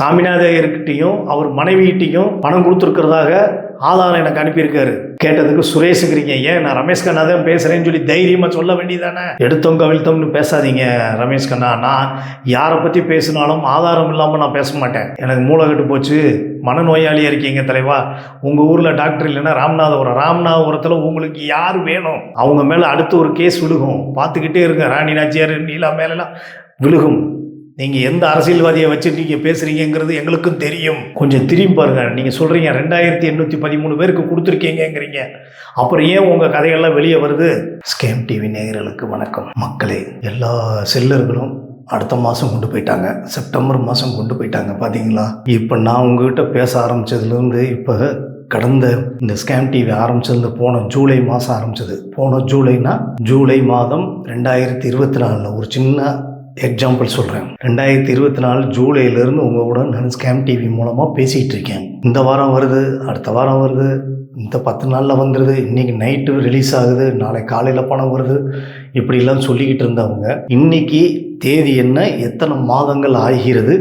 சாமிநாதையர்கிட்டையும் அவர் மனைவிகிட்டையும் பணம் கொடுத்துருக்கிறதாக ஆதாரம் எனக்கு அனுப்பியிருக்காரு. கேட்டதுக்கு சுரேஷுங்கிறீங்க ஏன் நான் ரமேஷ் கண்ணா தான் பேசுகிறேன்னு சொல்லி தைரியமாக சொல்ல வேண்டியதானே எடுத்தோம் கவிழ்த்தோம்னு பேசாதீங்க ரமேஷ் கண்ணா. நான் யாரை பற்றி பேசினாலும் ஆதாரம் இல்லாமல் நான் பேச மாட்டேன். எனக்கு மூளைகட்டு போச்சு. மனநோயாளியாக இருக்கீங்க தலைவா. உங்கள் ஊரில் டாக்டர் இல்லைன்னா ராமநாதபுரம். ராமநாதபுரத்தில் உங்களுக்கு யார் வேணும்? அவங்க மேலே அடுத்து ஒரு கேஸ் விழுகும். பார்த்துக்கிட்டே இருங்க. ராணி நாச்சியார் நீலா மேலெலாம் விழுகும். நீங்கள் எந்த அரசியல்வாதியை வச்சு நீங்கள் பேசுகிறீங்கிறது எங்களுக்கும் தெரியும். கொஞ்சம் திரும்பி பாருங்க. நீங்கள் சொல்கிறீங்க ரெண்டாயிரத்தி எண்ணூற்றி பதிமூணு பேருக்கு கொடுத்துருக்கீங்கங்கிறீங்க. அப்புறம் ஏன் உங்கள் கதைகள்லாம் வெளியே வருது? ஸ்கேம் டிவி நேயர்களுக்கு வணக்கம். மக்களே எல்லா செல்லர்களும் அடுத்த மாதம் கொண்டு போயிட்டாங்க. செப்டம்பர் மாதம் கொண்டு போயிட்டாங்க பார்த்தீங்களா இப்போ நான் உங்ககிட்ட பேச ஆரம்பித்ததுலேருந்து இப்போ கடந்த இந்த ஸ்கேம் டிவி ஆரம்பிச்சது போன ஜூலை மாதம் ஆரம்பிச்சது. போன ஜூலைனா ஜூலை மாதம் ரெண்டாயிரத்தி இருபத்தி நாலில் ஒரு சின்ன எக்ஸாம்பிள் சொல்கிறேன் ரெண்டாயிரத்தி இருபத்தி நாலு ஜூலையிலேருந்து உங்கள் கூட நான் ஸ்கேம் டிவி மூலமாக பேசிகிட்டு இருக்கேன். இந்த வாரம் வருது அடுத்த வாரம் வருது இந்த பத்து நாளில் வந்துடுது இன்றைக்கி நைட்டு ரிலீஸ் ஆகுது நாளை காலையில் பணம் வருது இப்படிலாம் சொல்லிக்கிட்டு இருந்தவங்க இன்றைக்கி தேதி என்ன எத்தனை மாதங்கள் ஆகிறது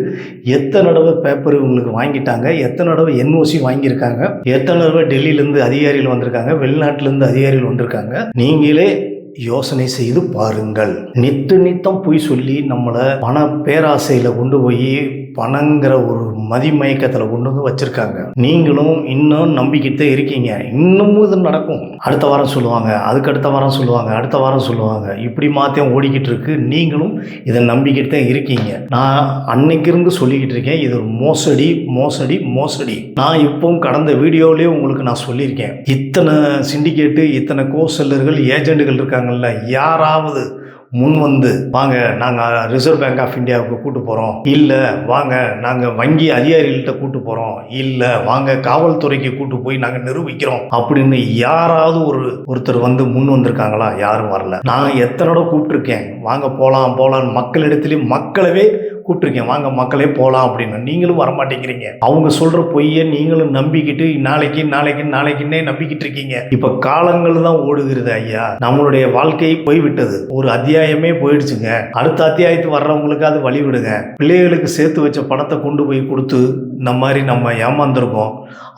எத்தனை தடவை பேப்பர் உங்களுக்கு வாங்கிட்டாங்க எத்தனை தடவை என்ஓசி வாங்கியிருக்காங்க எத்தனை தடவை டெல்லியிலேருந்து அதிகாரிகள் வந்திருக்காங்க வெளிநாட்டிலேருந்து அதிகாரிகள் வந்திருக்காங்க நீங்களே யோசனை செய்து பாருங்கள். நித்து நித்தம் பொய் சொல்லி நம்மளை பண பேராசையில் கொண்டு போய் பணங்கிற ஒரு மதிமயக்கத்தில் கொண்டு வந்து வச்சுருக்காங்க. நீங்களும் இன்னும் நம்பிக்கிட்டே இருக்கீங்க. இன்னமும் இது நடக்கும். அடுத்த வாரம் சொல்லுவாங்க. அதுக்கு அடுத்த வாரம் சொல்லுவாங்க. அடுத்த வாரம் சொல்லுவாங்க. இப்படி மாற்றியும் ஓடிக்கிட்டு இருக்கு. நீங்களும் இதை நம்பிக்கிட்டு தான் இருக்கீங்க. நான் அன்னைக்கு இருந்து சொல்லிக்கிட்டு இருக்கேன். இது ஒரு மோசடி மோசடி மோசடி. நான் இப்பவும் கடந்த வீடியோலேயே உங்களுக்கு நான் சொல்லியிருக்கேன். இத்தனை சிண்டிகேட்டு இத்தனை கோசல்லர்கள் ஏஜெண்டுகள் இருக்காங்கல்ல. யாராவது முன் வந்து வாங்க நாங்கள் ரிசர்வ் பேங்க் ஆஃப் இந்தியாவுக்கு கூட்டு போகிறோம் இல்லை வாங்க நாங்கள் வங்கி அதிகாரிகள்கிட்ட கூட்டு போகிறோம் இல்லை வாங்க காவல்துறைக்கு கூட்டு போய் நாங்கள் நிரூபிக்கிறோம். அப்படின்னு யாராவது ஒரு ஒருத்தர் வந்து முன் வந்திருக்காங்களா? யாரும் வரல. நான் எத்தனை தடவை கூப்பிட்டுருக்கேன். வாங்க போகலாம் போகலான்னு மக்களிடத்துலேயும் மக்களவே கூப்பிட்டுருக்கேன் வாங்க மக்களே போகலாம் அப்படின்னு. நீங்களும் வர மாட்டேங்கிறீங்க அவங்க சொல்கிற பொய்யை நீங்களும் நம்பிக்கிட்டு நாளைக்கு நாளைக்கு நாளைக்குன்னே நம்பிக்கிட்டு இருக்கீங்க. இப்போ காலங்கள் தான் ஓடுகிறது ஐயா. நம்மளுடைய வாழ்க்கை போய்விட்டது. ஒரு அத்தியாயமே போயிடுச்சுங்க. அடுத்த அத்தியாயத்து வர்றவங்களுக்கு அது வழி விடுங்க பிள்ளைகளுக்கு சேர்த்து வச்ச பணத்தை கொண்டு போய் கொடுத்து இந்த மாதிரி நம்ம ஏமாந்துருக்கோம்.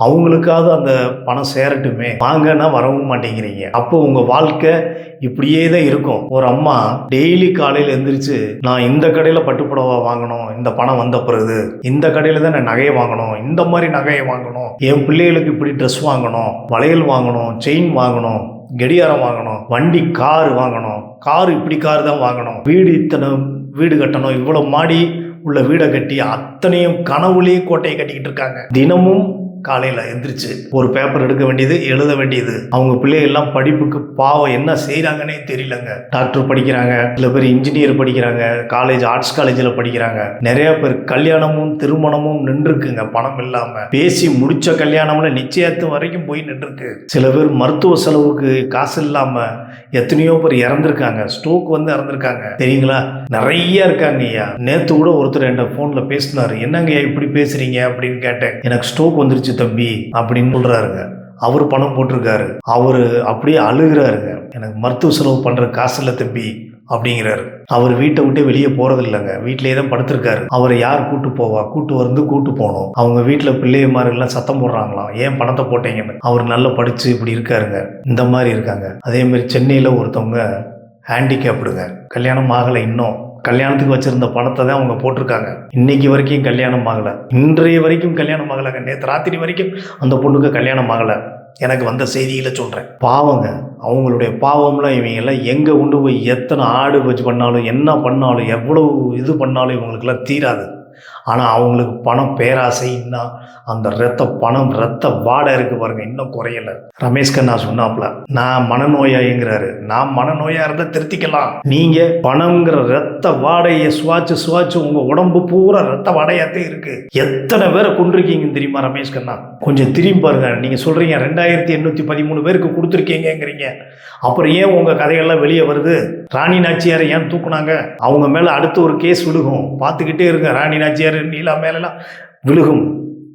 அவங்களுக்காவது அந்த பணம் சேரட்டுமே. வாங்கன்னா வரவும் மாட்டேங்கிறீங்க. அப்போ உங்கள் வாழ்க்கை இப்படியே தான் இருக்கும். ஒரு அம்மா டெய்லி காலையில் எழுந்திரிச்சு நான் இந்த கடையில் பட்டுப்புடவை வாங்கணும். இந்த பணம் வந்த பிறகு இந்த கடையில் தான் நான் நகையை வாங்கணும். இந்த மாதிரி நகையை வாங்கணும். என் பிள்ளைகளுக்கு இப்படி ட்ரெஸ் வாங்கணும். வளையல் வாங்கணும். செயின் வாங்கணும். கடியாரம் வாங்கணும். வண்டி கார் வாங்கணும். கார் இப்படி கார் தான் வாங்கணும். வீடு இத்தனை வீடு கட்டணும். இவ்வளோ மாடி உள்ள வீடை கட்டி அத்தனையும் கனவுலேயே கோட்டையை கட்டிக்கிட்டு இருக்காங்க. தினமும் காலையில் எந்திரிச்சு ஒரு பேப்பர் எடுக்க வேண்டியது எழுத வேண்டியது. அவங்க பிள்ளைகள்லாம் படிப்புக்கு பாவம் என்ன செய்கிறாங்கன்னே தெரியலங்க. டாக்டர் படிக்கிறாங்க சில பேர் இன்ஜினியர் படிக்கிறாங்க காலேஜ் ஆர்ட்ஸ் காலேஜில் படிக்கிறாங்க. நிறைய பேர் கல்யாணமும் திருமணமும் நின்றுருக்குங்க பணம் இல்லாமல் பேசி முடிச்ச கல்யாணம்ல நிச்சயத்து வரைக்கும் போய் நின்றுருக்கு சில பேர் மருத்துவ செலவுக்கு காசு இல்லாமல் எத்தனையோ பேர் இறந்துருக்காங்க ஸ்ட்ரோக் வந்து இறந்துருக்காங்க. தெரியுங்களா? நிறைய இருக்காங்க ஐயா. நேற்று கூட ஒருத்தர் என்கிட்ட ஃபோனில் பேசினார். என்னங்க இப்படி பேசுகிறீங்க அப்படின்னு கேட்டேன். எனக்கு ஸ்ட்ரோக் வந்துருச்சு. தம்பி அப்படின்னு சொல்கிறாருங்க அவர் பணம் போட்டிருக்காரு. அவர் அப்படியே அழுகிறாருங்க. எனக்கு மருத்துவ செலவு பண்ணுற காசு இல்லை தம்பி அப்படிங்கிறாரு. அவர் வீட்டை விட்டு வெளியே போறது இல்லைங்க வீட்டிலேயே தான் படுத்திருக்காரு. அவரை யார் கூட்டு போவா? கூட்டு வந்து கூட்டு போகணும். அவங்க வீட்டில் பிள்ளைமாரெல்லாம் சத்தம் போடுறாங்களாம் ஏன் பணத்தை போட்டீங்கன்னு. அவர் நல்லா படித்து இப்படி இருக்காருங்க. இந்த மாதிரி இருக்காங்க. அதே மாதிரி சென்னையில் ஒருத்தவங்க ஹேண்டிகேப்டுங்க கல்யாணம் ஆகலை இன்னும். கல்யாணத்துக்கு வச்சிருந்த பணத்தை தான் அவங்க போட்டிருக்காங்க. இன்னைக்கு வரைக்கும் கல்யாணம் ஆகலை. இன்றைய வரைக்கும் கல்யாணம் ஆகலைங்க நேற்று ராத்திரி வரைக்கும் அந்த பொண்ணுக்கு கல்யாணம் ஆகலை. எனக்கு வந்த செய்தியில் சொல்கிறேன் பாவங்க. அவங்களுடைய பாவம்லாம் இவங்க எல்லாம் எங்கே கொண்டு போய் எத்தனை ஆடு வச்சு பண்ணாலும் என்ன பண்ணாலும் எவ்வளோ இது பண்ணாலும் இவங்களுக்கெல்லாம் தீராது. ஆனால் அவங்களுக்கு பணம் பேராசை இன்னும் அந்த ரத்த பணம் ரத்த வாடை இருக்குது பாருங்க இன்னும் குறையலை. ரமேஷ் கண்ணா சொன்னாப்ல நான் மனநோயாங்கிறாரு நான் மனநோயாக இருந்தால் திருத்திக்கலாம். நீங்கள் பணங்கிற ரத்த வாடையை சுவாச்சு சுவாச்சு உங்கள் உடம்பு பூரா ரத்த வாடையாத்தே இருக்குது எத்தனை பேரை கொண்டிருக்கீங்கன்னு தெரியுமா ரமேஷ் கண்ணா கொஞ்சம் திரும்பி பாருங்க நீங்கள் சொல்கிறீங்க ரெண்டாயிரத்தி எண்ணூற்றி பதிமூணு பேருக்கு கொடுத்துருக்கீங்கங்கிறீங்க. அப்புறம் ஏன் உங்கள் கதைகள்லாம் வெளியே வருது? ராணி நாச்சியாரை ஏன் தூக்குனாங்க? அவங்க மேலே அடுத்து ஒரு கேஸ் விழுகும். பார்த்துக்கிட்டே இருங்க ராணி நாச்சியார் நீலா மேலெல்லாம் விழுகும்.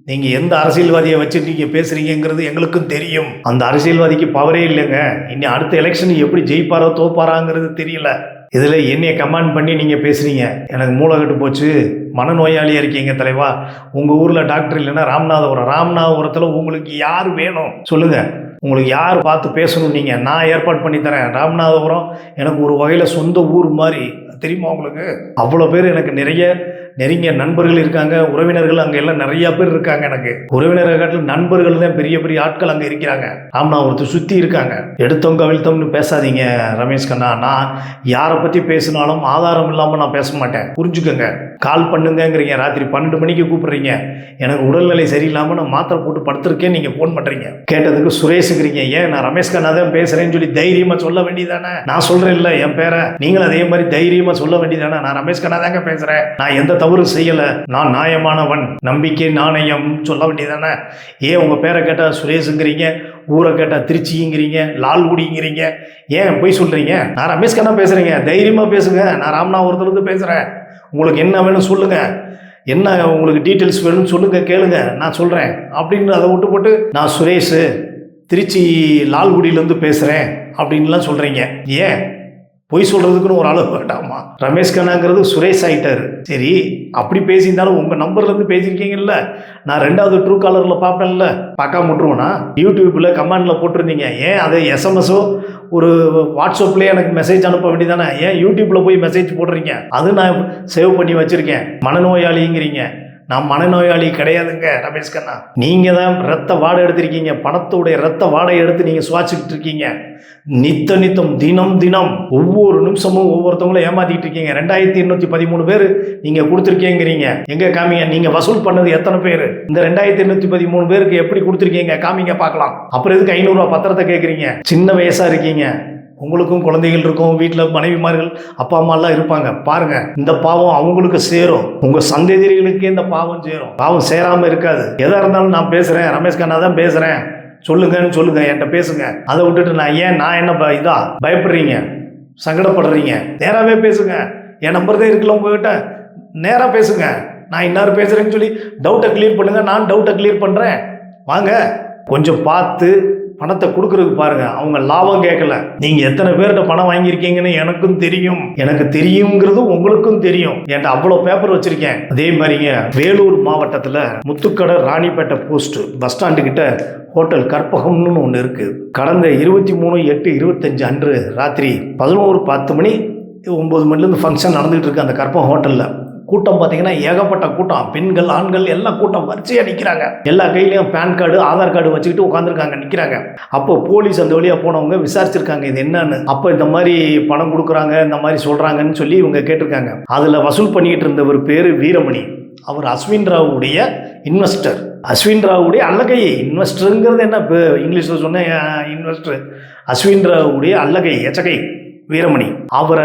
நீங்கள் எந்த அரசியல்வாதியை வச்சு நீங்கள் பேசுகிறீங்கிறது எங்களுக்கும் தெரியும். அந்த அரசியல்வாதிக்கு பவரே இல்லைங்க. இனி அடுத்த எலெக்ஷன் எப்படி ஜெயிப்பாரோ தோப்பாராங்கிறது தெரியல. இதில் என்னையை கமெண்ட் பண்ணி நீங்கள் பேசுகிறீங்க எனக்கு மூளைகட்டு போச்சு. மனநோயாளியாக இருக்கீங்க தலைவா. உங்கள் ஊரில் டாக்டர் இல்லைன்னா ராமநாதபுரம். ராமநாதபுரத்தில் உங்களுக்கு யார் வேணும்? சொல்லுங்கள் உங்களுக்கு யார் பார்த்து பேசணும் நீங்கள் நான் ஏற்பாடு பண்ணி தரேன். ராமநாதபுரம் எனக்கு ஒரு வகையில் சொந்த ஊர் மாதிரி. தெரியுமா உங்களுக்கு? அவ்வளோ பேர் எனக்கு நிறைய நெருங்கிய நண்பர்கள் இருக்காங்க உறவினர்கள் அங்கே எல்லாம் நிறைய பேர் இருக்காங்க எனக்கு. உறவினர்கள் காட்டில் நண்பர்கள் தான் பெரிய பெரிய ஆட்கள் அங்கே இருக்கிறாங்க. ராமநாதபுரத்தை சுற்றி இருக்காங்க. எடுத்தோம் கவிழ்த்தோம்னு பேசாதீங்க ரமேஷ் கண்ணா. நான் யாரை பற்றி பேசினாலும் ஆதாரம் இல்லாமல் நான் பேச மாட்டேன். புரிஞ்சுக்கோங்க. கால் பண்ணுங்கங்கிறீங்க. ராத்திரி பன்னெண்டு மணிக்கு கூப்பிட்றீங்க. எனக்கு உடல்நிலை சரியில்லாமல் நான் மாத்திரை போட்டு படுத்திருக்கேன் நீங்கள் ஃபோன் பண்ணுறீங்க கேட்டதுக்கு சுரேஷுங்கிறீங்க. ஏன் நான் ரமேஷ் கண்ணா தான் பேசுகிறேன்னு சொல்லி தைரியமாக சொல்ல வேண்டியதானே நான் சொல்கிறேன் இல்லை என் பேரை. நீங்களும் அதே மாதிரி தைரியமாக சொல்ல வேண்டியதானே நான் ரமேஷ் கண்ணா தாங்க பேசுகிறேன் நான் எந்த தவறு செய்யலை. நான் நியாயமானவன். நம்பிக்கை நாணயம் சொல்ல வேண்டியதானே ஏன் உங்கள் பேரை கேட்டால் சுரேஷுங்கிறீங்க? ஊரை கேட்டால் திருச்சிங்கிறீங்க? லால்குடிங்கிறீங்க? ஏன் போய் சொல்கிறீங்க நான் ரமேஷ் கண்ணா பேசுகிறேங்க தைரியமாக பேசுங்க. நான் ராம்நாதபுரத்துலேருந்து பேசுகிறேன் உங்களுக்கு என்ன வேணும் சொல்லுங்கள் என்ன உங்களுக்கு டீட்டெயில்ஸ் வேணும்னு சொல்லுங்கள் கேளுங்க. நான் சொல்கிறேன் அப்படின்னு அதை விட்டு போட்டு நான் சுரேஷு திருச்சி லால்குடியிலேருந்து பேசுகிறேன் அப்படின்லாம் சொல்கிறீங்க ஏன்? பொய் சொல்கிறதுக்குன்னு ஒரு அளவு வேண்டாமா? ரமேஷ் கண்ணாங்கிறது சுரேஷ் ஆயிட்டாரு. சரி அப்படி பேசியிருந்தாலும் உங்கள் நம்பர்லேருந்து பேசியிருக்கீங்கல்ல? நான் ரெண்டாவது ட்ரூ காலரில் பார்ப்பேன்ல. பார்க்காம விட்ருவேனா யூடியூப்பில் கமெண்டில் போட்டிருந்தீங்க. ஏன் அதை எஸ்எம்எஸோ ஒரு வாட்ஸ்அப்லேயே எனக்கு மெசேஜ் அனுப்ப வேண்டியதானே ஏன் யூடியூப்பில் போய் மெசேஜ் போடுறீங்க? அது நான் சேவ் பண்ணி வச்சுருக்கேன். மனநோயாளிங்கிறீங்க. நான் மனநோயாளி கிடையாதுங்க ரமேஷ் கண்ணா நீங்கள் தான் ரத்த வாடை எடுத்திருக்கீங்க. பணத்தோடைய ரத்த வாடை எடுத்து நீங்கள் சுவாச்சிக்கிட்டு இருக்கீங்க. நித்த நித்தம் தினம் தினம் ஒவ்வொரு நிமிஷமும் ஒவ்வொருத்தவங்களும் ஏமாத்திட்டு இருக்கீங்க. ரெண்டாயிரத்தி எண்ணூற்றி பதிமூணு பேர் நீங்கள் கொடுத்துருக்கீங்கிறீங்க. எங்கே காமிங்க நீங்கள் வசூல் பண்ணது எத்தனை பேர்? இந்த ரெண்டாயிரத்தி எண்ணூற்றி பதிமூணு பேருக்கு எப்படி கொடுத்துருக்கீங்க? காமிங்க பார்க்கலாம். அப்புறம் எதுக்கு ஐநூறுரூவா பத்திரத்தை கேட்குறீங்க சின்ன வயசாக இருக்கீங்க. உங்களுக்கும் குழந்தைகள் இருக்கும் வீட்டில் மனைவிமார்கள் அப்பா அம்மாலாம் இருப்பாங்க. பாருங்க இந்த பாவம் அவங்களுக்கு சேரும். உங்க சந்ததிகளுக்கே இந்த பாவம் சேரும். பாவம் சேராம இருக்காது. எதா இருந்தாலும் நான் பேசுறேன். ரமேஷ் கண்ணா தான் பேசுறேன். சொல்லுங்கன்னு சொல்லுங்க. என்கிட்ட பேசுங்க. அதை விட்டுட்டு நான் ஏன் நான் என்ன ப- இதா பயப்படுறீங்க? சங்கடப்படுறீங்க? நேராகவே பேசுங்க. என் நம்பர் தான் இருக்கலாம் உங்ககிட்ட? நேராக பேசுங்க. நான் இன்னார் பேசுறேன்னு சொல்லி டவுட்டை கிளியர் பண்ணுங்க. நான் டவுட்டை கிளியர் பண்ணுறேன் வாங்க. கொஞ்சம் பார்த்து பணத்தை கொடுக்கறதுக்கு பாருங்க அவங்க லாபம் கேட்கல. நீங்க எத்தனை பேர்கிட்ட பணம் வாங்கியிருக்கீங்கன்னு எனக்கும் தெரியும். எனக்கு தெரியுங்கிறது உங்களுக்கும் தெரியும். என்கிட்ட அவ்வளோ பேப்பர் வச்சிருக்கேன். அதே மாதிரிங்க வேலூர் மாவட்டத்தில் Muthukadai Ranipet post bus stand கிட்ட ஹோட்டல் கற்பகம்னு ஒன்று இருக்குது கடந்த இருபத்தி மூணு எட்டு இருபத்தஞ்சு அன்று ராத்திரி பதினோரு பத்து மணி ஒம்பது மணிலேருந்து ஃபங்க்ஷன் நடந்துகிட்டு இருக்கு அந்த கற்பகம் ஹோட்டலில் கூட்டம் பார்த்தீங்கன்னா ஏகப்பட்ட கூட்டம். பெண்கள் ஆண்கள் எல்லாம் கூட்டம் வரிசையாக நிற்கிறாங்க எல்லா கையிலையும் பேன் கார்டு ஆதார் கார்டு வச்சுக்கிட்டு உட்காந்துருக்காங்க நிற்கிறாங்க அப்போ போலீஸ் அந்த வழியாக போனவங்க விசாரிச்சிருக்காங்க இது என்னன்னு. அப்போ இந்த மாதிரி பணம் கொடுக்குறாங்க இந்த மாதிரி சொல்கிறாங்கன்னு சொல்லி இவங்க கேட்டிருக்காங்க. அதில் வசூல் பண்ணிக்கிட்டு இருந்தவர் பேர் வீரமணி. அவர் அஸ்வின் ராவுடைய இன்வெஸ்டர் அஸ்வின் ராவுடைய அல்லகை. இன்வெஸ்டருங்கிறது என்ன? இப்போ இங்கிலீஷில் சொன்ன இன்வெஸ்டர் அஸ்வின் ராவுடைய அல்லகை எச்சகை. வீரமணி. அவரை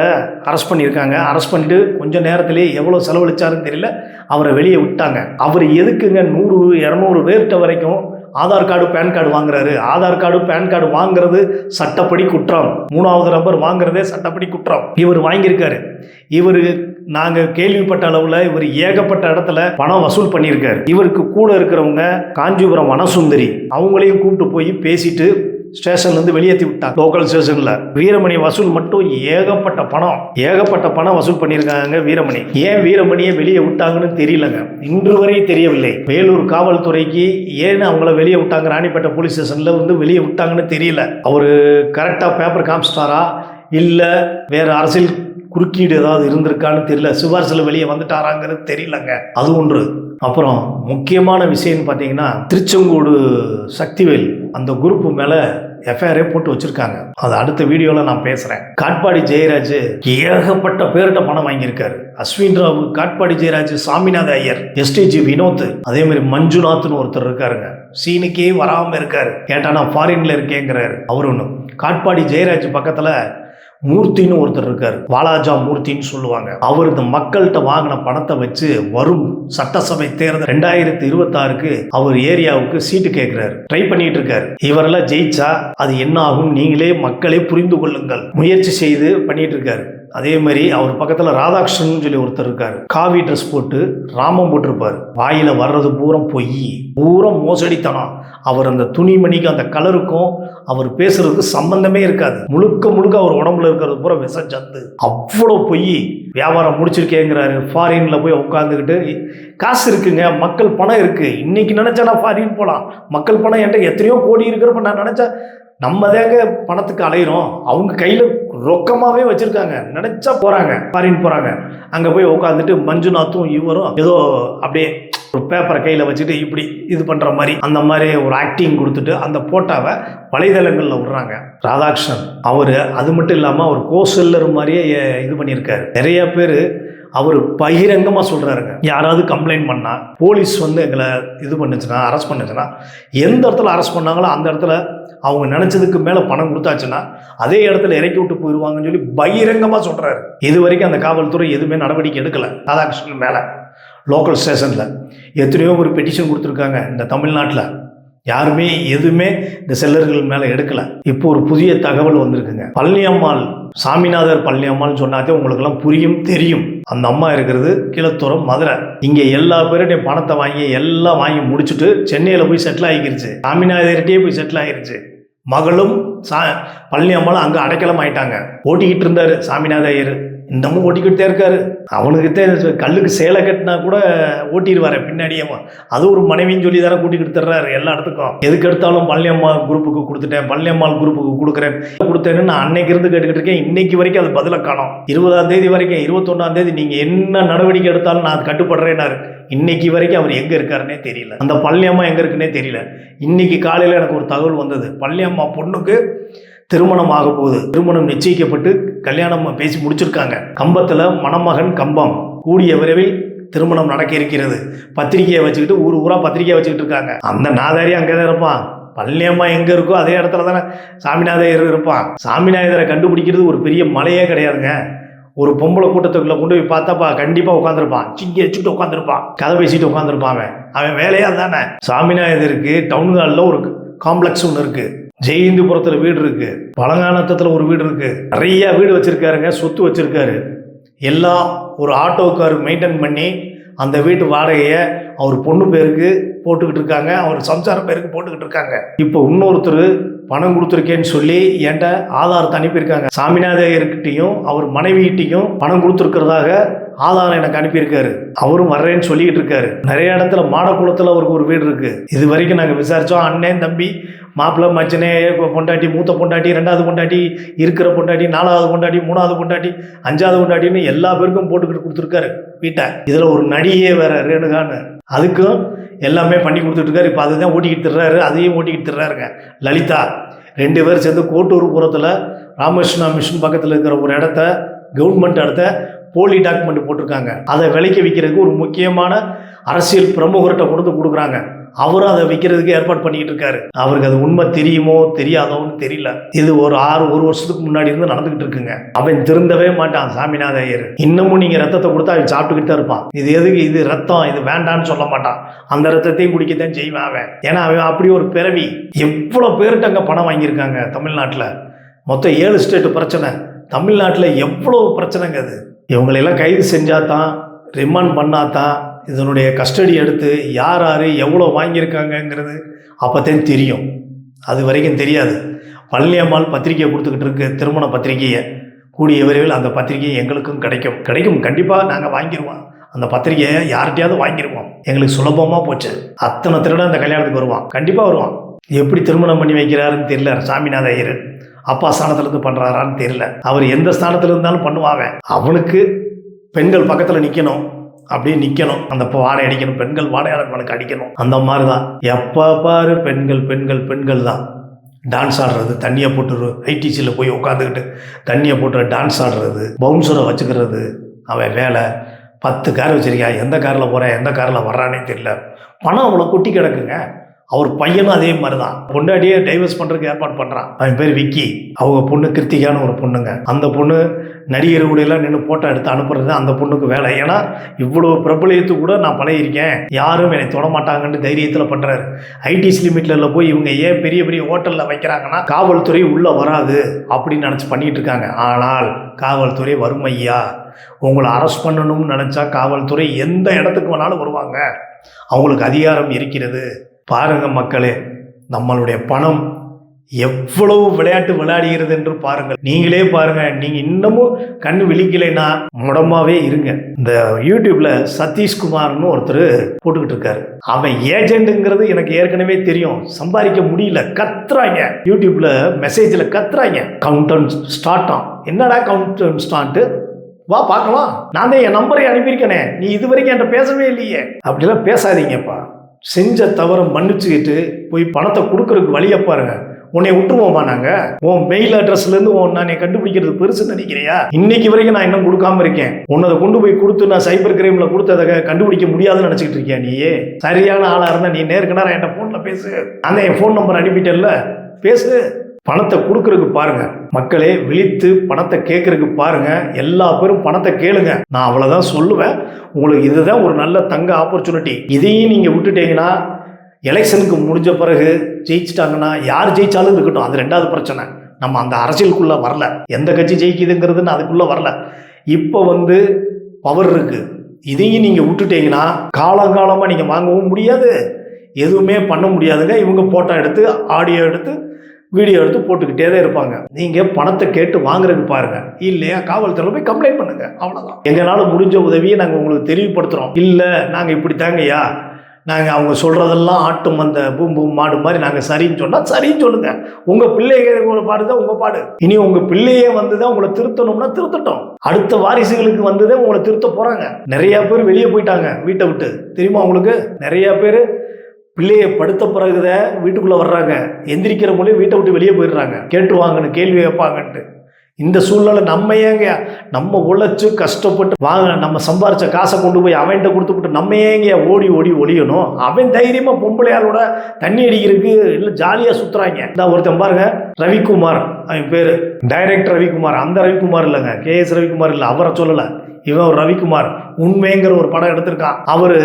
அரெஸ்ட் பண்ணியிருக்காங்க. அரெஸ்ட் பண்ணிட்டு கொஞ்ச நேரத்திலே எவ்வளோ செலவழிச்சாருன்னு தெரியல. அவரை வெளியே விட்டாங்க. அவர் எதுக்குங்க நூறு இரநூறு பேர்கிட்ட வரைக்கும் ஆதார் கார்டு பேன் கார்டு வாங்குறாரு? ஆதார் கார்டு பேன் கார்டு வாங்குறது சட்டப்படி குற்றம். மூணாவது நம்பர் வாங்குறதே சட்டப்படி குற்றம். இவர் வாங்கியிருக்காரு. இவர் நாங்கள் கேள்விப்பட்ட அளவில் இவர் ஏகப்பட்ட இடத்துல பணம் வசூல் பண்ணியிருக்காரு. இவருக்கு கூட இருக்கிறவங்க காஞ்சிபுரம் வனசுந்தரி அவங்களையும் கூப்பிட்டு போய் பேசிட்டு ஸ்டேஷன்லேருந்து வெளியேற்றி விட்டாங்க லோக்கல் ஸ்டேஷனில். வீரமணி வசூல் மட்டும் ஏகப்பட்ட பணம். ஏகப்பட்ட பணம் வசூல் பண்ணியிருக்காங்க வீரமணி. ஏன் வீரமணியை வெளியே விட்டாங்கன்னு தெரியலங்க. இன்று வரை தெரியவில்லை. வேலூர் காவல்துறைக்கு ஏன் அவங்கள வெளியே விட்டாங்க? ராணிப்பேட்டை போலீஸ் ஸ்டேஷனில் வந்து வெளியே விட்டாங்கன்னு தெரியல. அவர் கரெக்டாக பேப்பர் காமிச்சிட்டாரா? இல்லை வேறு அரசியல் குறுக்கீடு ஏதாவது இருந்திருக்கான்னு தெரியல. சிபாரிசில் வெளியே வந்துட்டாராங்கிறது தெரியலங்க. அது ஒன்று. அப்புறம் முக்கியமான விஷயம்னு பார்த்தீங்கன்னா திருச்செங்கோடு சக்திவேல். அந்த குரூப் மேலே எஃப்ஐஆரே போட்டு வச்சிருக்காங்க. அது அடுத்த வீடியோவில் நான் பேசுகிறேன் காட்பாடி ஜெயராஜ் ஏகப்பட்ட பேர்கிட்ட பணம் வாங்கியிருக்காரு. அஸ்வின் ராவு காட்பாடி ஜெயராஜ் சாமிநாத ஐயர் எஸ்டிஜி வினோத் அதே மாதிரி மஞ்சுநாத்னு ஒருத்தர் இருக்காருங்க. சீனுக்கே வராமல் இருக்காரு. கேட்டா நான் ஃபாரின்ல இருக்கேங்கிறாரு. அவர் ஒன்று காட்பாடி ஜெயராஜ் பக்கத்தில் மூர்த்தின்னு ஒருத்தர் இருக்கார். வாலாஜா மூர்த்தின்னு சொல்லுவாங்க. அவர் இந்த மக்கள்கிட்ட வாங்கின பணத்தை வச்சு வரும் சட்டசபை தேர்தல் ரெண்டாயிரத்தி இருபத்தாறுக்கு அவர் ஏரியாவுக்கு சீட்டு கேட்கிறாரு ட்ரை பண்ணிட்டு இருக்காரு. இவரெல்லாம் ஜெயிச்சா அது என்ன ஆகும் நீங்களே மக்களே புரிந்து கொள்ளுங்கள். முயற்சி செய்து பண்ணிட்டு இருக்காரு. அதே மாதிரி அவர் பக்கத்தில் ராதாகிருஷ்ணன் சொல்லி ஒருத்தர் இருக்காரு. காவி ட்ரெஸ் போட்டு ராமம் போட்டிருப்பார். வாயில் வர்றது பூரம் பொய். பூரம் மோசடித்தனம். அவர் அந்த துணிமணிக்கு அந்த கலருக்கும் அவர் பேசுறதுக்கு சம்பந்தமே இருக்காது. முழுக்க முழுக்க அவர் உடம்புல இருக்கிறது பூரா விச சத்து அவ்வளோ பொய். வியாபாரம் முடிச்சிருக்கேங்கிறாரு. ஃபாரின்ல போய் உட்காந்துக்கிட்டு காசு இருக்குங்க மக்கள் பணம் இருக்கு. இன்னைக்கு நினைச்சா நான் ஃபாரின் போகலாம் மக்கள் பணம் என்கிட்ட எத்தனையோ கோடி இருக்கிறப்ப நான் நினைச்சா நம்ம தேங்க பணத்துக்கு அலையிறோம். அவங்க கையில் ரொக்கமாகவே வச்சுருக்காங்க. நினச்சா போகிறாங்க ஃபாரின் போகிறாங்க அங்கே போய் உட்காந்துட்டு மஞ்சுநாத்தும் இவரும் ஏதோ அப்படியே ஒரு பேப்பரை கையில் வச்சுட்டு இப்படி இது பண்ணுற மாதிரி அந்த மாதிரி ஒரு ஆக்டிங் கொடுத்துட்டு அந்த போட்டாவை வலைதளங்களில் விடுறாங்க. ராதாகிருஷ்ணன் அவர் அது மட்டும் இல்லாமல் அவர் கோசெல்லர் மாதிரியே இது பண்ணியிருக்காரு. நிறைய பேர் அவர் பகிரங்கமாக சொல்கிறாருங்க யாராவது கம்ப்ளைண்ட் பண்ணால் போலீஸ் வந்து எங்களை இது பண்ணுச்சுன்னா அரெஸ்ட் பண்ணுச்சுன்னா எந்த இடத்துல அரெஸ்ட் பண்ணாங்களோ அந்த இடத்துல அவங்க நினச்சதுக்கு மேலே பணம் கொடுத்தாச்சுன்னா அதே இடத்துல இறக்கி விட்டு போயிடுவாங்கன்னு சொல்லி பகிரங்கமாக சொல்கிறாரு இது வரைக்கும் அந்த காவல்துறை எதுவுமே நடவடிக்கை எடுக்கலை. ராதாகிருஷ்ணன் மேலே லோக்கல் ஸ்டேஷனில் எத்தனையோ ஒரு பெட்டிஷன் கொடுத்துருக்காங்க இந்த தமிழ்நாட்டில். யாருமே எதுவுமே இந்த செல்லர்கள் மேலே எடுக்கலை. இப்போ ஒரு புதிய தகவல் வந்திருக்குங்க. பழனியம்மாள் சாமிநாதர் பழனியம்மாள் சொன்னாதே உங்களுக்கெல்லாம் புரியும் தெரியும். அந்த அம்மா இருக்கிறது கிழத்துறம் மதுரை. இங்கே எல்லா பேருடைய பணத்தை வாங்கி எல்லாம் வாங்கி முடிச்சுட்டு சென்னையில் போய் செட்டில் ஆகிக்கிருச்சு சாமிநாதர்கிட்டயே போய் செட்டில் ஆகிருச்சு. மகளும் சா பழனி அம்மாளும் அங்கே அடைக்கலம் ஆயிட்டாங்க ஓட்டிக்கிட்டு இருந்தார் சாமிநாத ஐயர் இன்னமும் ஓட்டிக்கிட்டே இருக்காரு. அவனுக்கு கல்லுக்கு சேலை கட்டினா கூட ஓட்டிடுவார் பின்னாடியே அது ஒரு மனைவின்னு சொல்லி தானே கூட்டிக்கிட்டு தர்றாரு எல்லா இடத்துக்கும். எதுக்கு எடுத்தாலும் பழனியம்மா குரூப்புக்கு கொடுத்துட்டேன் பழனியம்மாள் குரூப்புக்கு கொடுக்குறேன். கொடுத்தேன்னு நான் அன்னைக்கு இருந்து கேட்டுக்கிட்டு இருக்கேன். இன்னைக்கு வரைக்கும் அது பதில காணும். இருபதாம் தேதி வரைக்கும் இருபத்தொன்னாம் தேதி நீங்கள் என்ன நடவடிக்கை எடுத்தாலும் நான் அது கட்டுப்படுறேன்னாரு. இன்னைக்கு வரைக்கும் அவர் எங்கே இருக்காருன்னே தெரியல. அந்த பழனியம்மா எங்கே இருக்குன்னே தெரியல. இன்னைக்கு காலையில் எனக்கு ஒரு தகவல் வந்தது. பழனியம்மா பொண்ணுக்கு திருமணம் ஆக போகுது. திருமணம் நிச்சயிக்கப்பட்டு கல்யாணம் பேசி முடிச்சிருக்காங்க. கம்பத்தில் மணமகன் கம்பம் கூடிய விரைவில் திருமணம் நடக்க இருக்கிறது. பத்திரிக்கையை வச்சுக்கிட்டு ஊர் ஊரா பத்திரிகையை வச்சுக்கிட்டு இருக்காங்க. அந்த நாதாரி அங்கே தான் இருப்பான் பழனியம்மா எங்கே இருக்கோ அதே இடத்துல தானே சாமிநாதர் இருப்பான் சாமிநாதரை கண்டுபிடிக்கிறது ஒரு பெரிய மலையே கிடையாதுங்க. ஒரு பொம்பளை கூட்டத்துக்குள்ள கொண்டு போய் பார்த்தாப்பா கண்டிப்பாக உட்காந்துருப்பான் சிங்கி வச்சுட்டு உட்காந்துருப்பான் கதை பேசிட்டு உட்காந்துருப்பான் அவன். அவன் வேலையாக தானே. சாமிநாதருக்கு டவுன் ஹாலில் ஒரு காம்ப்ளெக்ஸ் ஒன்று இருக்குது ஜெயந்திபுரத்தில் வீடு இருக்கு. பழங்கானத்தத்தில் ஒரு வீடு இருக்கு. நிறைய வீடு வச்சிருக்காருங்க சொத்து வச்சிருக்காரு. எல்லாம் ஒரு ஆட்டோக்கார் மெயின்டைன் பண்ணி அந்த வீட்டு வாடகையை அவர் பொண்ணு பேருக்கு போட்டுக்கிட்டு இருக்காங்க. அவர் சம்சார பேருக்கு போட்டுக்கிட்டு இருக்காங்க. இப்போ இன்னொருத்தர் பணம் கொடுத்துருக்கேன்னு சொல்லி என்கிட்ட ஆதாரத்தை அனுப்பியிருக்காங்க. சாமிநாதையர்கிட்டையும் அவர் மனைவிகிட்டையும் பணம் கொடுத்துருக்கிறதாக ஆதாரம் எனக்கு அனுப்பியிருக்காரு. அவரும் வர்றேன்னு சொல்லிக்கிட்டு இருக்காரு. நிறைய இடத்துல மாடக்குளத்தில் அவருக்கு ஒரு வீடு இருக்கு. இது வரைக்கும் நாங்கள் விசாரித்தோம் அண்ணன் தம்பி மாப்பிள்ளை மச்சனே பொண்டாட்டி மூத்த பொண்டாட்டி ரெண்டாவது பொண்டாட்டி இருக்கிற பொண்டாட்டி நாலாவது பொண்டாட்டி மூணாவது பொண்டாட்டி அஞ்சாவது பொண்டாட்டின்னு எல்லா பேருக்கும் போட்டுக்கிட்டு கொடுத்துருக்காரு வீட்டை. இதில் ஒரு நடிகையே வேற ரேணுகான்னு. அதுக்கும் எல்லாமே பண்ணி கொடுத்துட்டு இருக்காரு. இப்போ அதுதான் ஓட்டிக்கிட்டு தர்றாரு. அதையும் ஓட்டிக்கிட்டு தர்றாருங்க. லலிதா. ரெண்டு பேர் சேர்ந்து கோட்டூர் புறத்தில் ராமகிருஷ்ணா மிஷன் பக்கத்தில் இருக்கிற ஒரு இடத்த கவர்மெண்ட் இடத்த போலி டாக்குமெண்ட் போட்டிருக்காங்க. அதை விலைக்கு விற்கிறதுக்கு ஒரு முக்கியமான அரசியல் பிரமுகர்கிட்ட கொண்டு கொடுக்குறாங்க. அவரும் அதை விற்கிறதுக்கு ஏற்பாடு பண்ணிக்கிட்டு இருக்காரு. அவருக்கு அது உண்மை தெரியுமோ தெரியாதோன்னு தெரியல. இது ஒரு ஆறு ஒரு வருஷத்துக்கு முன்னாடி இருந்து நடந்துகிட்டு இருக்குங்க. அவன் திருந்தவே மாட்டான் சாமிநாத ஐயர். இன்னமும் நீங்க ரத்தத்தை கொடுத்தா அவன் சாப்பிட்டுக்கிட்டு தான் இருப்பான். இது எதுக்கு? இது ரத்தம் இது வேண்டான்னு சொல்ல மாட்டான். அந்த ரத்தத்தையும் குடிக்கத்தான் செய்வான் அவன். ஏன்னா அவன் அப்படி ஒரு பிறவி. எவ்வளோ பேர்கிட்ட அங்கே பணம் வாங்கியிருக்காங்க தமிழ்நாட்டில்? மொத்தம் ஏழு ஸ்டேட்டு பிரச்சனை. தமிழ்நாட்டில் எவ்வளோ பிரச்சனைங்க அது? இவங்களெல்லாம் கைது செஞ்சால் தான் ரிமாண்ட் பண்ணால் தான் இதனுடைய கஸ்டடி எடுத்து யார் யார் எவ்வளோ வாங்கியிருக்காங்கங்கிறது அப்போத்தான் தெரியும். அது வரைக்கும் தெரியாது. பழனியம்மாள் பத்திரிக்கை கொடுத்துக்கிட்டு இருக்கு திருமண பத்திரிக்கையை கூடிய விரைவில் அந்த பத்திரிக்கை எங்களுக்கும் கிடைக்கும். கிடைக்கும் கண்டிப்பாக நாங்கள் வாங்கிடுவோம் அந்த பத்திரிக்கையை யார்கிட்டயாவது வாங்கிடுவோம் எங்களுக்கு சுலபமாக போச்சு. அத்தனை திருடன் அந்த கல்யாணத்துக்கு வருவான். கண்டிப்பாக வருவான். எப்படி திருமணம் பண்ணி வைக்கிறாருன்னு தெரியல சாமிநாத ஐயர். அப்பா ஸ்தானத்துலேருந்து பண்ணுறாரான்னு தெரியல. அவர் எந்த ஸ்தானத்தில் இருந்தாலும் பண்ணுவாங்க அவனுக்கு பெண்கள் பக்கத்தில் நிற்கணும் அப்படியே நிற்கணும் அந்த வாடை அடிக்கணும். பெண்கள் வாடகை அவனுக்கு அடிக்கணும். அந்த மாதிரி தான் எப்போ பாரு பெண்கள் பெண்கள் பெண்கள் தான். டான்ஸ் ஆடுறது தண்ணியை போட்டுரு ஐடிசியில் போய் உட்காந்துக்கிட்டு தண்ணியை போட்டு டான்ஸ் ஆடுறது பவுன்சரை வச்சுக்கிறது அவன் வேலை. பத்து கார் வச்சிருக்கான் எந்த காரில் போகிறேன் எந்த காரில் வர்றானே தெரியல. பணம் அவ்வளோ கொட்டி கிடக்குங்க. அவர் பையனும் அதே மாதிரி தான் பொண்டாட்டியே டைவர்ஸ் பண்ணுறதுக்கு ஏற்பாடு பண்ணுறான் அவன் பேர் விக்கி. அவங்க பொண்ணு கிருத்திகான்னு ஒரு பொண்ணுங்க. அந்த பொண்ணு நடிகர் கூடயெல்லாம் நின்று ஃபோட்டோ எடுத்து அனுப்புறது அந்த பொண்ணுக்கு வேலை. ஏன்னா இவ்வளோ பிரபலியத்து கூட நான் பழகிருக்கேன் யாரும் என்னை தொட மாட்டாங்கன்னு தைரியத்தில் பண்ணுறாரு ஐடிஸ் லிமிட்டில் போய் இவங்க ஏன் பெரிய பெரிய ஹோட்டலில் வைக்கிறாங்கன்னா காவல்துறை உள்ளே வராது அப்படின்னு நினச்சி பண்ணிகிட்டு இருக்காங்க. ஆனால் காவல்துறை வறுமையா உங்களை அரெஸ்ட் பண்ணணும்னு நினச்சா காவல்துறை எந்த இடத்துக்கு வேணாலும் வருவாங்க. அவங்களுக்கு அதிகாரம் இருக்கிறது. பாருங்க மக்களே நம்மளுடைய பணம் எவ்வளவு விளையாட்டு விளையாடுகிறது என்று பாருங்கள். நீங்களே பாருங்க நீங்க இன்னமும் கண் விழிக்கலைன்னா முடமாவே இருங்க. இந்த யூடியூப்ல சதீஷ்குமார்னு ஒருத்தர் போட்டுக்கிட்டு இருக்காரு. அவன் ஏஜென்ட்டுங்கிறது எனக்கு ஏற்கனவே தெரியும். சம்பாதிக்க முடியல கத்துறாங்க. யூடியூப்ல மெசேஜ்ல கத்துறாங்க. கவுண்ட் ஸ்டார்ட் ஆன் என்னடா கவுண்ட் ஸ்டார்ட் வா பார்க்கலாம். நான் தான் என் நம்பரை அனுப்பியிருக்கேனே. நீ இது வரைக்கும் என்கிட்ட பேசவே இல்லையே. அப்படிலாம் பேசாதீங்கப்பா. செஞ்ச தவறை மன்னிச்சுக்கிட்டு போய் பணத்தை கொடுக்கறதுக்கு வழியை பாருங்க. உன்னை விட்டுருவோமா நாங்கள் உன் மெயில் அட்ரஸ்லேருந்து உன் நான் கண்டுபிடிக்கிறது பெருசு நினைக்கிறியா? இன்னைக்கு வரைக்கும் நான் இன்னும் கொடுக்காம இருக்கேன். உன்னதை கொண்டு போய் கொடுத்து நான் சைபர் கிரைமில் கொடுத்ததை கண்டுபிடிக்க முடியாதுன்னு நினச்சிக்கிட்டு இருக்கியா நீயே? சரியான ஆளாக இருந்தால் நீ நேருக்கு நேரம் என்கிட்ட ஃபோனில் பேசு. அந்த என் ஃபோன் நம்பர் அனுப்பிட்டேன்ல. பேசு. பணத்தை கொடுக்கறதுக்கு பாருங்க. மக்களே விழித்து பணத்தை கேட்கறதுக்கு பாருங்க. எல்லா பேரும் பணத்தை கேளுங்க. நான் அவ்வளோதான் சொல்லுவேன். உங்களுக்கு இதுதான் ஒரு நல்ல தங்க ஆப்பர்ச்சுனிட்டி இதையும் நீங்கள் விட்டுட்டீங்கன்னா எலெக்ஷனுக்கு முடிஞ்ச பிறகு ஜெயிச்சிட்டாங்கன்னா யார் ஜெயிச்சாலும் இருக்கட்டும். அது ரெண்டாவது பிரச்சனை. நம்ம அந்த அரசியலுக்குள்ளே வரல. எந்த கட்சி ஜெயிக்குதுங்கிறதுன்னு அதுக்குள்ளே வரல. இப்போ வந்து பவர் இருக்கு. இதையும் நீங்கள் விட்டுட்டீங்கன்னா காலங்காலமாக நீங்கள் வாங்கவும் முடியாது. எதுவுமே பண்ண முடியாதுங்க. இவங்க ஃபோட்டோ எடுத்து ஆடியோ எடுத்து வீடியோ எடுத்து போட்டுக்கிட்டே தான் இருப்பாங்க. நீங்கள் பணத்தை கேட்டு வாங்குறதுக்கு பாருங்க. இல்லையா காவல்துறையில் போய் கம்ப்ளைண்ட் பண்ணுங்க. அவ்வளோதான் எங்களால் முடிஞ்ச உதவியை நாங்கள் உங்களுக்கு தெரியப்படுத்துகிறோம் இல்லை நாங்கள் இப்படி தாங்கய்யா. நாங்கள் அவங்க சொல்கிறதெல்லாம் ஆட்டும் அந்த பூம் பூம் மாடு மாதிரி நாங்கள் சரின்னு சொன்னால் சரின்னு சொல்லுங்கள் உங்கள் பிள்ளைங்க உங்களை பாடு தான் உங்கள் பாடு. இனி உங்கள் பிள்ளையே வந்து தான் உங்களை திருத்தணும்னா திருத்தட்டும். அடுத்த வாரிசுகளுக்கு வந்துதான் உங்களை திருத்த போகிறாங்க நிறையா பேர் வெளியே போயிட்டாங்க வீட்டை விட்டு. தெரியுமா உங்களுக்கு? நிறையா பேர் பிள்ளையை படுத்த பிறகுத வீட்டுக்குள்ளே வர்றாங்க. எந்திரிக்கிற மொழி வீட்டை விட்டு வெளியே போயிடுறாங்க. கேட்டுவாங்கன்னு கேள்வி வைப்பாங்கன்ட்டு இந்த சூழ்நிலை நம்ம ஏங்க நம்ம உழைச்சு கஷ்டப்பட்டு வாங்க நம்ம சம்பாரிச்ச காசை கொண்டு போய் அவன்கிட்ட கொடுத்துக்கிட்டு நம்ம ஏங்க ஓடி ஓடி ஒழியணும் அவன் தைரியமாக பொம்பளையாரோட தண்ணி அடிக்கிறதுக்கு இல்லை ஜாலியாக சுற்றுறாங்க இந்த ஒருத்தன் பாருங்க ரவிக்குமார் அவன் பேர். டைரக்டர் ரவிக்குமார். அந்த ரவிக்குமார் இல்லைங்க. கே எஸ் ரவிக்குமார் இல்லை அவரை சொல்லலை. இவன் ஒரு ரவிக்குமார். உண்மைங்கிற ஒரு படம் எடுத்திருக்கான். அவர்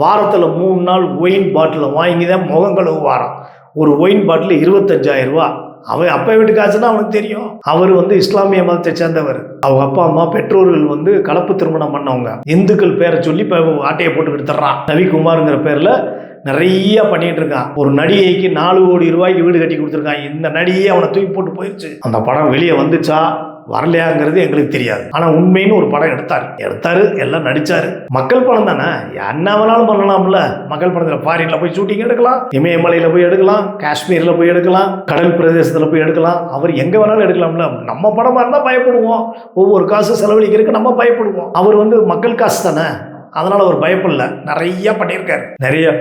வாரத்தில் மூணு நாள் ஒயின் பாட்டிலை வாங்கி தான் முகம் கழுவு வாரம் ஒரு ஒயின் பாட்டில் இருபத்தஞ்சாயிரம் ரூபா அவன் அப்பா வீட்டு காசுன்னா அவனுக்கு தெரியும். அவர் வந்து இஸ்லாமிய மதத்தை சேர்ந்தவர். அவங்க அப்பா அம்மா பெற்றோர்கள் வந்து கலப்பு திருமணம் பண்ணவங்க. இந்துக்கள் பேரை சொல்லி இப்போ ஆட்டையை போட்டு எடுத்துட்றான் ரவிக்குமாருங்கிற பேரில் நிறைய பண்ணிட்டு இருக்கான் ஒரு நடிகைக்கு நாலு கோடி ரூபாய்க்கு வீடு கட்டி கொடுத்துருக்கான். இந்த நடிகையை அவனை தூக்கி போட்டு போயிடுச்சு அந்த படம் வெளியே வந்துச்சா? வரலையாங்கிறது எங்களுக்கு தெரியாது. ஆனால் உண்மைன்னு ஒரு படம் எடுத்தார். எடுத்தாரு எல்லாம் நடிச்சாரு. மக்கள் படம் தானே? என்ன வேணாலும் பண்ணலாம்ல. மக்கள் படத்தில் ஃபாரினில் போய் ஷூட்டிங் எடுக்கலாம் இமயமலையில போய் எடுக்கலாம் காஷ்மீரில் போய் எடுக்கலாம் கடல் பிரதேசத்தில் போய் எடுக்கலாம். அவர் எங்கே வேணாலும் எடுக்கலாம்ல. நம்ம படமாக இருந்தால் பயப்படுவோம். ஒவ்வொரு காசு செலவழிக்கிறதுக்கு நம்ம பயப்படுவோம். அவர் வந்து மக்கள் காசு தானே? அதனால் அவர் பயப்படல. நிறைய பண்ணியிருக்காரு. நிறைய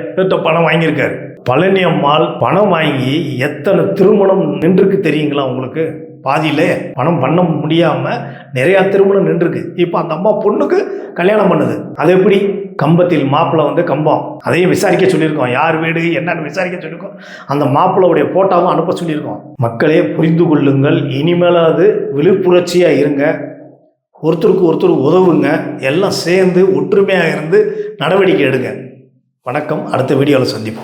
பணம் வாங்கியிருக்காரு. பழனி அம்மாள் பணம் வாங்கி எத்தனை திருமணம் நின்றுருக்கு தெரியுங்களா உங்களுக்கு? பாதியிலே பணம் பண்ண முடியாமல் நிறையா திருமணம் நின்றுருக்கு. இப்போ அந்த அம்மா பொண்ணுக்கு கல்யாணம் பண்ணுது. அது எப்படி? கம்பத்தில் மாப்பிள்ளை வந்து கம்பம். அதையும் விசாரிக்க சொல்லியிருக்கோம். யார் வீடு என்னன்னு விசாரிக்க சொல்லியிருக்கோம். அந்த மாப்பிள்ளையுடைய போட்டாவும் அனுப்ப சொல்லியிருக்கோம். மக்களே புரிந்து கொள்ளுங்கள். இனிமேலாவது விழிப்புணர்ச்சியாக இருங்க. ஒருத்தருக்கு ஒருத்தர் உதவுங்க. எல்லாம் சேர்ந்து ஒற்றுமையாக இருந்து நடவடிக்கை எடுங்க. வணக்கம். அடுத்த வீடியோவில் சந்திப்போம்.